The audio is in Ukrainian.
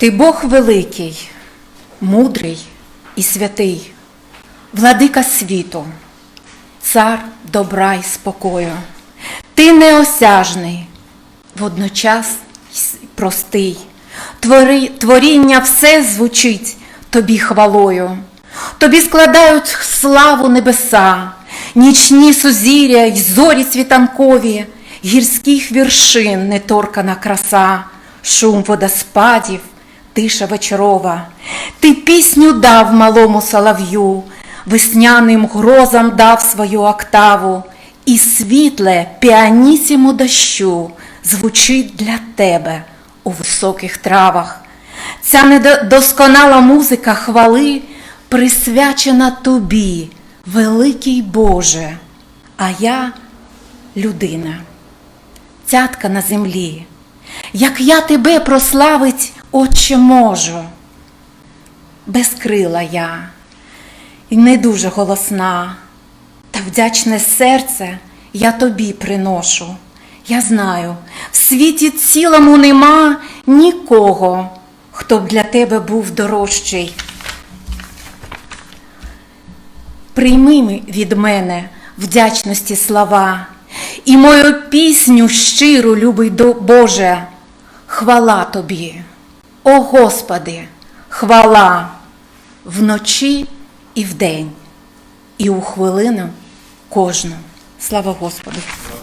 Ти Бог великий, мудрий і святий, владика світу, цар добра й спокою. Ти неосяжний, водночас простий. Творіння все звучить тобі хвалою. Тобі складають славу небеса, нічні сузір'я й зорі світанкові, гірських вершин неторкана краса, шум водоспадів, тиша вечорова. Ти пісню дав малому солов'ю, весняним грозам дав свою октаву, і світле піанісіму дощу звучить для тебе у високих травах. Ця недосконала музика хвали присвячена тобі, великий Боже, а я людина, цятка на землі. Як я тебе прославить, Отче, можу. Безкрила я і не дуже голосна, та вдячне серце я тобі приношу. Я знаю, в світі цілому нема нікого, хто б для тебе був дорожчий. Прийми від мене вдячності слова і мою пісню щиру, любий Боже, хвала тобі, о Господи, хвала вночі і вдень, і у хвилину кожну. Слава Господу!